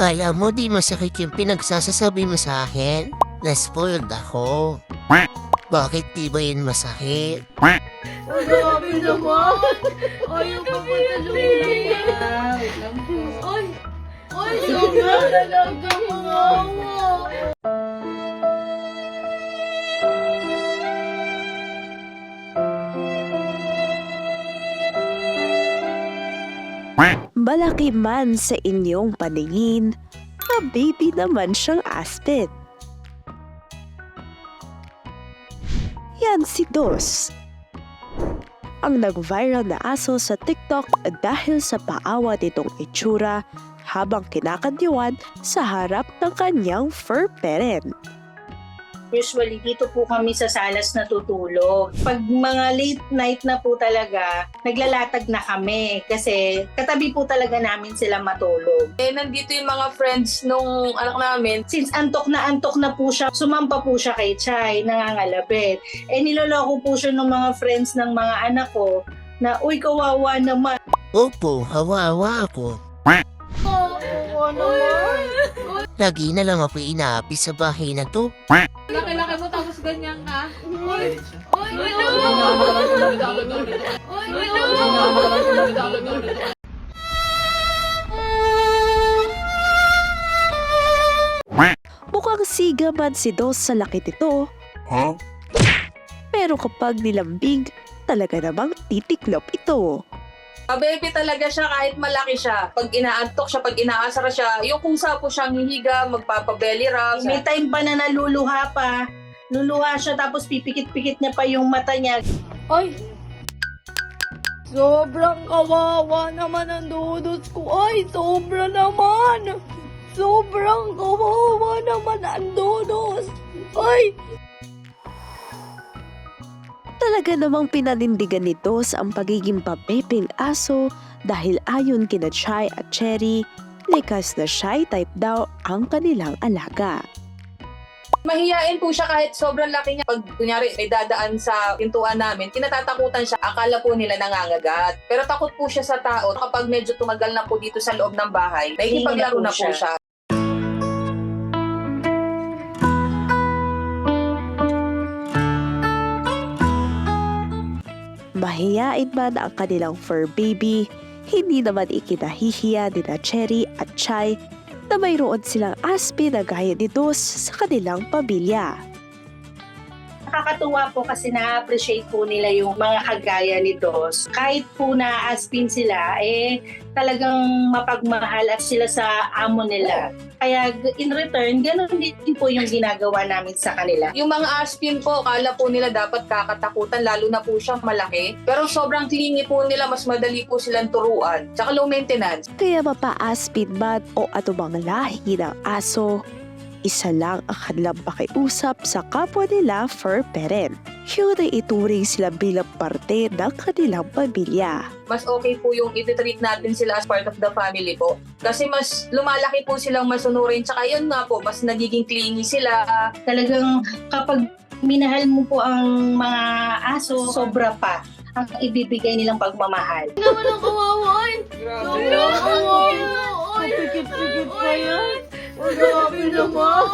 Kaya mo di masakit yung pinagsasasabi mo sa akin? Na-spoiled ako. Bakit di ba yun masakit? Ang grabe naman. Wait lang po. Ay! Ay! Sobra talaga mga Malaki man sa inyong paningin, na baby naman siyang aspet. Yan si Dos. Ang nag-viral na aso sa TikTok dahil sa paawa nitong itsura habang kinakadyawan sa harap ng kanyang fur parent. Usually, dito po kami sa salas natutulog. Pag mga late night na po talaga, naglalatag na kami kasi katabi po talaga namin sila matulog. Eh, nandito yung mga friends nung anak namin. Since antok na antok na po siya, sumampa po siya kay Chay, nangangalapit. Eh, niloloko po siya ng mga friends ng mga anak ko na, uy, kawawa naman. Opo, hawa-hawa ako. Oo naman. Lagi na lang ako inaapi sa bahay na to. Laki-laki mo tapos ganyan ka. Uy! Uy! Mukhang siga man si Dos sa laki nito. Pero kapag nilambing, talaga namang titiklop ito. Baby talaga siya kahit malaki siya. Pag inaantok siya, pag inaasar siya, yung kung saan po siyang hihiga, magpapabelly rub. May time pa na naluluha pa. Luluha siya tapos pipikit-pikit niya pa yung mata niya. Ay! Sobrang kawawa naman ang dudos ko. Ay, sobra naman! Sobrang kawawa naman ang dudos. Ay! Talaga namang pinanindigan nito sa ang pagiging papepeng aso dahil ayon kina Chai at Cherry, likas na shy type daw ang kanilang alaga. Mahiyain po siya kahit sobrang laki niya. Pag kunyari may dadaan sa pintuan namin, tinatatakutan siya. Akala po nila nangangagat. Pero takot po siya sa tao. Kapag medyo tumagal na po dito sa loob ng bahay, nakikipaglaro na na po po siya. siya. Mahiyain man ang kanilang fur baby, hindi naman ikinahihiya ni na Cherry at Chai na mayroon silang aspi na gaya ni Dos sa kanilang pamilya. Nakakatuwa po kasi na-appreciate po nila yung mga kagaya ni Dos. Kahit po na-aspin sila, eh talagang mapagmahal at sila sa amo nila. Kaya in return, ganun din po yung ginagawa namin sa kanila. Yung mga aspin po, akala po nila dapat kakatakutan, lalo na po siyang malaki. Pero sobrang clingy po nila, mas madali po silang turuan. Tsaka low maintenance. Kaya mapaaspin man o atubang lahi ng aso, isa lang ang kanilang pakiusap sa kapwa nila fur parent. Yung na ituring sila bilang parte ng kanilang pamilya. Mas okay po yung i-treat natin sila as part of the family po. Kasi mas lumalaki po silang masunurin. Tsaka yun nga po, mas nagiging clingy sila. Talagang kapag minahal mo po ang mga aso, sobra pa ang ibibigay nilang pagmamahal. naman ang kawawan! Sobrang kawawa! Ay! Pikit-pikit pa yan. Grabe naman!